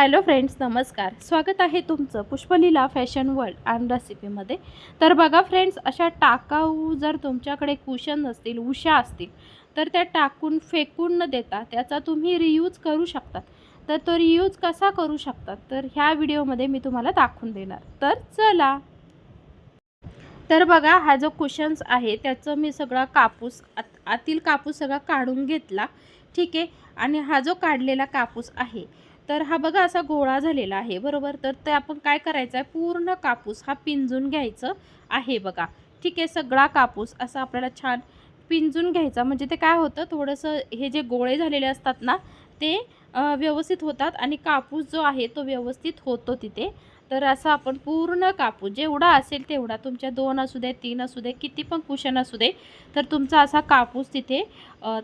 Hello friends नमस्कार. स्वागत आहे तुमचं पुष्पलीला फॅशन वर्ल्ड अँड रेसिपीमध्ये. तर बघा फ्रेंड्स अशा टाकाऊ जर तुमच्याकडे कुशन असतील उशा असतील तर त्या टाकून फेकून न देता त्याचा तुम्ही रियूज करू शकतात तर तो रियूज कसा करू शकतात तर ह्या व्हिडिओमध्ये मी तुम्हाला दाखवून देणार. तर चला. तर बघा हा जो कुशन्स आहे त्याचं मी सगळा कापूस आत आतील कापूस सगळा काढून घेतला. ठीक आहे? आणि हा जो काढलेला कापूस आहे तर हा बघा असा गोळा झालेला आहे बरोबर? तर ते आपण काय करायचं आहे पूर्ण कापूस हा पिंजून घ्यायचं आहे बघा. ठीक आहे सगळा कापूस असा आपल्याला छान पिंजून घ्यायचा. म्हणजे ते काय होतं? थोडंसं हे जे गोळे झालेले असतात ना ते व्यवस्थित होतात आणि कापूस जो आहे तो व्यवस्थित होतो तिथे. तर असं आपण पूर्ण कापूस जेवढा असेल तेवढा तुमच्या दोन असू दे तीन असू दे किती पण कुशन असू दे तर तुमचा असा कापूस तिथे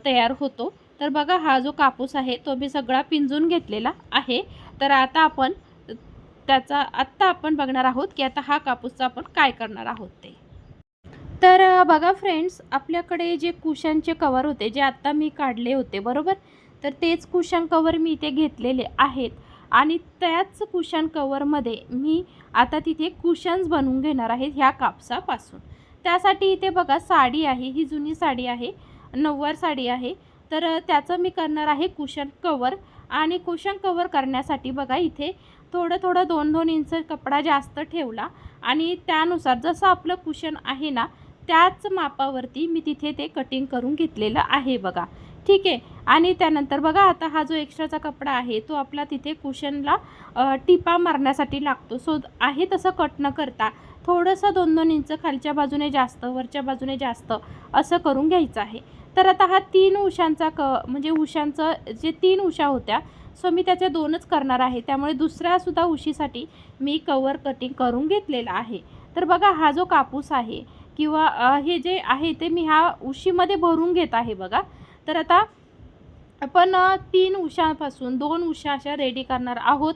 तयार होतो. तर बघा हा जो कापूस आहे तो मी सगळा पिंजून घेतलेला आहे. तर आता आपण त्याचा आत्ता आपण बघणार आहोत की आता हा कापूसचा आपण काय करणार आहोत ते. तर बघा फ्रेंड्स आपल्याकडे जे कुशनचे कवर होते जे आत्ता मी काढले होते बरोबर? तर तेच कुशन कवर मी इथे घेतलेले आहेत. आणि त्याच कुशन कवरमध्ये मी आता तिथे कुशन्स बनवून घेणार आहेत ह्या कापसापासून. त्यासाठी इथे बघा साडी आहे ही जुनी साडी आहे नऊवार साडी आहे. तर त्याचं मी करणार आहे कुशन कवर आणि कुशन कवर करण्यासाठी बघा इथे थोडं थोडं दोन दोन इंच कपडा जास्त ठेवला आणि त्यानुसार जसं आपलं कुशन आहे ना त्याच मापावरती मी तिथे ते कटिंग करून घेतलेलं आहे बघा. ठीक आहे? आणि त्यानंतर बघा आता हा जो एक्स्ट्राचा कपडा आहे तो आपला तिथे कुशनला टिपा मारण्यासाठी लागतो. सो आहे तसं कट न करता थोडंसं दोन दोन इंच खालच्या बाजूने जास्त वरच्या बाजूने जास्त असं करून घ्यायचं आहे. तर आता हा तीन उशांचा क म्हणजे उशांचं जे तीन उशा होत्या सो मी त्याच्या दोनच करणार आहे. त्यामुळे दुसऱ्यासुद्धा उशीसाठी मी कवर कटिंग करून घेतलेला आहे. तर बघा हा जो कापूस आहे किंवा हे जे आहे ते मी ह्या उशीमध्ये भरून घेत आहे बघा. तर आता आपण तीन उशापासून दोन उशा अशा रेडी करणार आहोत.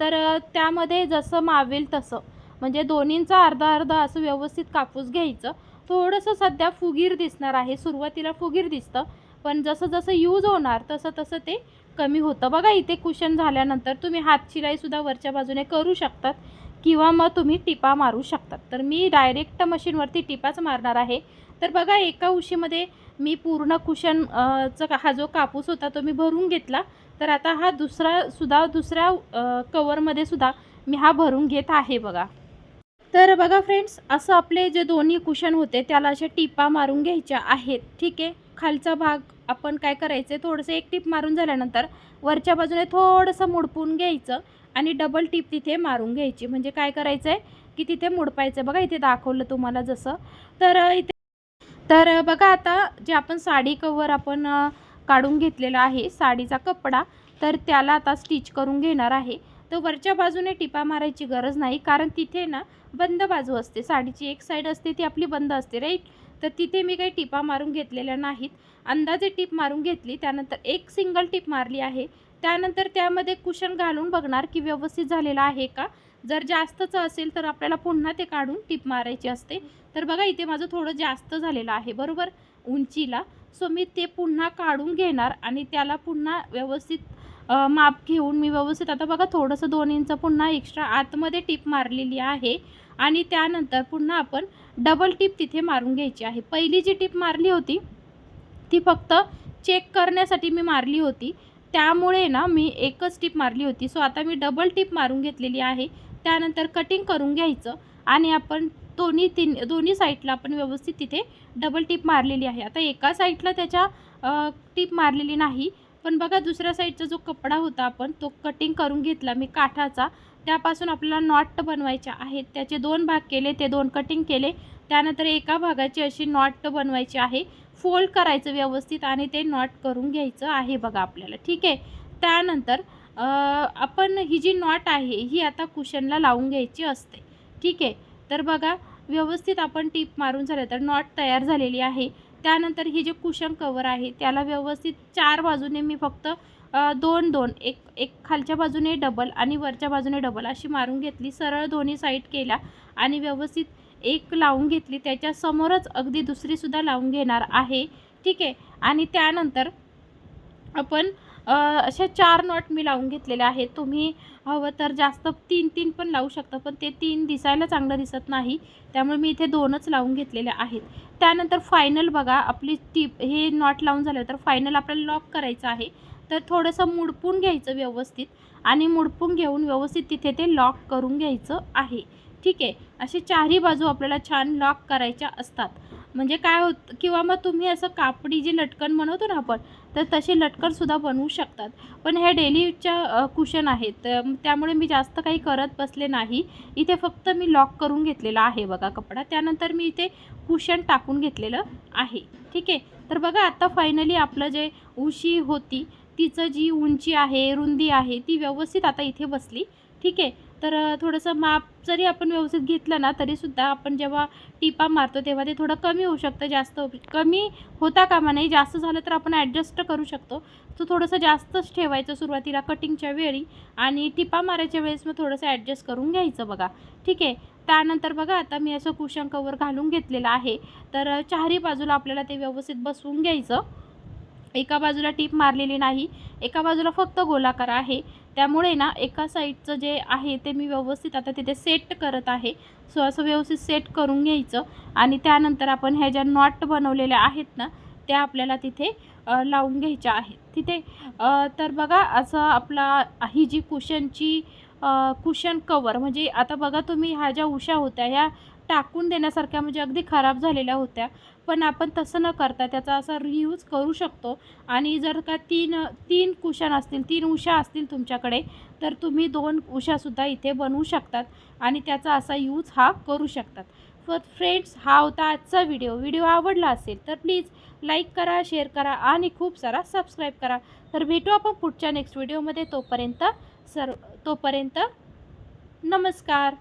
तर त्यामध्ये जसं मावेल तसं म्हणजे दोन्हींचा अर्धा अर्धा असं व्यवस्थित कापूस घ्यायचं. थोडंसं सध्या फुगीर दिसणार आहे सुरुवातीला फुगीर दिसतं पण जसं जसं यूज होणार तसं तसं ते कमी होतं. बघा इथे कुशन झाल्यानंतर तुम्ही हात शिलाईसुद्धा वरच्या बाजूने करू शकतात किंवा मग तुम्ही टिपा मारू शकतात. तर मी डायरेक्ट मशीनवरती टिपाच मारणार आहे. तर बघा एका उशीमध्ये मी पूर्ण कुशन चा हा जो कापूस होता तो मी भरून घेतला. तर आता हा दुसरा सुद्धा दुसऱ्या कवरमध्ये सुद्धा मी हा भरून घेत आहे बघा. तर बघा फ्रेंड्स असं आपले जे दोन्ही कुशन होते त्याला अशा टिपा मारून घ्यायच्या आहेत. ठीक आहे? खालचा भाग आपण काय करायचं आहे थोडंसं एक टीप मारून झाल्यानंतर वरच्या बाजूने थोडंसं मुडपून घ्यायचं आणि डबल टीप तिथे मारून घ्यायची. म्हणजे काय करायचं आहे की तिथे मुडपायचं बघा इथे दाखवलं तुम्हाला जसं. तर इथे तर बघा आता जे आपण साडी कवर आपण काढून घेतलेलं आहे साडीचा कपडा तर त्याला आता स्टिच करून घेणार आहे. तर वरच्या बाजूने टिपा मारायची गरज नाही कारण तिथे ना बंद बाजू असते. साडीची एक साईड असते ती आपली बंद असते राईट तर तिथे मी काही टिपा मारून घेतलेल्या नाहीत. अंदाजे टिप मारून घेतली त्यानंतर एक सिंगल टिप मारली आहे. त्यानंतर त्यामध्ये कुशन घालून बघणार की व्यवस्थित झालेला आहे का? जर जास्तचं असेल तर आपल्याला पुन्हा ते काढून टिप मारायची असते. तर बघा इथे माझं थोडं जास्त झालेलं आहे बरोबर? उंचीला. सो मी ते पुन्हा काढून घेणार आणि त्याला पुन्हा व्यवस्थित माप घेऊन मी व्यवस्थित आता बघा थोडंसं दोन इंच पुन्हा एक्स्ट्रा आतमध्ये टीप मारलेली आहे. आणि त्यानंतर पुन्हा आपण डबल टीप तिथे मारून घ्यायची आहे. पहिली जी टिप मारली होती ती फक्त चेक करण्यासाठी मी मारली होती. त्यामुळे ना मी एकच टीप मारली होती. सो आता मी डबल टीप मारून घेतलेली आहे. त्यानंतर कटिंग करून घ्यायचं. आणि आपण दोन्ही तीन दोन्ही साईडला आपण व्यवस्थित तिथे डबल टीप मारलेली आहे. आता एका साईडला त्याच्या टीप मारलेली नाही. पण बघा दुसऱ्या साईडचा जो कपडा होता आपण तो कटिंग करून घेतला मी काठाचा. त्यापासून आपल्याला नॉट बनवायच्या आहेत. त्याचे दोन भाग केले ते दोन कटिंग केले. त्यानंतर एका भागाची अशी नॉट बनवायची आहे. फोल्ड करायचं व्यवस्थित आणि ते नॉट करून घ्यायचं आहे बघा आपल्याला. ठीक आहे? त्यानंतर आपण ही जी नॉट आहे ही आता कुशनला लावून घ्यायची असते. ठीक आहे? तर बघा व्यवस्थित आपण टीप मारून झालं तर नॉट तयार झालेली आहे. त्यानंतर ही जे कुशन कवर आहे त्याला व्यवस्थित चार बाजूने मी फक्त दोन दोन एक एक खालच्या बाजूने डबल आणि वरच्या बाजूने डबल अशी मारून घेतली सरळ दोन्ही साईड केल्या आणि व्यवस्थित एक लावून घेतली. त्याच्यासमोरच अगदी दुसरीसुद्धा लावून घेणार आहे. ठीक आहे? आणि त्यानंतर आपण अशा चार नॉट मी लावून घेतलेले आहेत. तुम्ही हवं तर जास्त तीन तीन पण लावू शकता पण ते तीन दिसायला चांगलं दिसत नाही. त्यामुळे मी इथे दोनच लावून घेतलेले आहेत. त्यानंतर फायनल बघा आपली टीप हे नॉट लावून झालं तर फायनल आपल्याला लॉक करायचं आहे. तर थोडंसं मुडपून घ्यायचं व्यवस्थित आणि मुडपून घेऊन व्यवस्थित तिथे ते लॉक करून घ्यायचं आहे. ठीक आहे? असे चारही बाजू आपल्याला छान लॉक करायच्या असतात. म्हणजे काय होत किंवा मग तुम्ही असं कापडी जे लटकन बनवतो ना आपण तर तसे लटकनसुद्धा बनवू शकतात. पण हे डेली यूजच्या कुशन आहेत तर त्यामुळे मी जास्त काही करत बसले नाही. इथे फक्त मी लॉक करून घेतलेला आहे बघा कपडा. त्यानंतर मी इथे कुशन टाकून घेतलेलं आहे. ठीक आहे? तर बघा आता फायनली आपलं जे उशी होती तिचं जी उंची आहे रुंदी आहे ती व्यवस्थित आता इथे बसली. ठीक आहे? तर थोडंसं माप जरी आपण व्यवस्थित घेतलं ना तरीसुद्धा आपण जेव्हा टिपा मारतो तेव्हा ते थोडं कमी होऊ शकतं जास्त. कमी होता कामा नाही जास्त झालं तर आपण ॲडजस्ट करू शकतो. तो थोडंसं जास्तच ठेवायचं सुरुवातीला कटिंगच्या वेळी आणि टिपा मारायच्या वेळेस मग थोडंसं ॲडजस्ट करून घ्यायचं बघा. ठीक आहे? त्यानंतर बघा आता मी असं कुशन कवर घालून घेतलेलं आहे. तर चारही बाजूला आपल्याला ते व्यवस्थित बसवून घ्यायचं. एका बाजूला टीप मारलेली नाही एका बाजूला फक्त गोलाकार आहे. त्यामुळे ना एका साईडचं जे आहे ते मी व्यवस्थित आता तिथे सेट करत आहे. सो असं व्यवस्थित सेट करून घ्यायचं आणि त्यानंतर आपण ह्या ज्या नॉट बनवलेल्या आहेत ना त्या आपल्याला तिथे लावून घ्यायच्या आहेत. तिथे तर बघा असं आपला ही जी कुशनची कुशन कवर म्हणजे आता बघा तुम्ही ह्या ज्या उशा होत्या ह्या टाकून देण्यासारख्या म्हणजे अगदी खराब झालेल्या होत्या. पण आपण तसं न करता त्याचा असा रियूज करू शकतो. आणि जर का तीन तीन कुशन असतील तीन उशा असतील तुमच्याकडे तर तुम्ही दोन उशासुद्धा इथे बनवू शकतात आणि त्याचा असा यूज हा करू शकतात. तर फ्रेंड्स हा होता आजचा व्हिडिओ व्हिडिओ आवडला असेल तर प्लीज लाईक करा शेअर करा आणि खूप सारा सबस्क्राईब करा. तर भेटू आपण पुढच्या नेक्स्ट व्हिडिओमध्ये तोपर्यंत सर तोपर्यंत नमस्कार.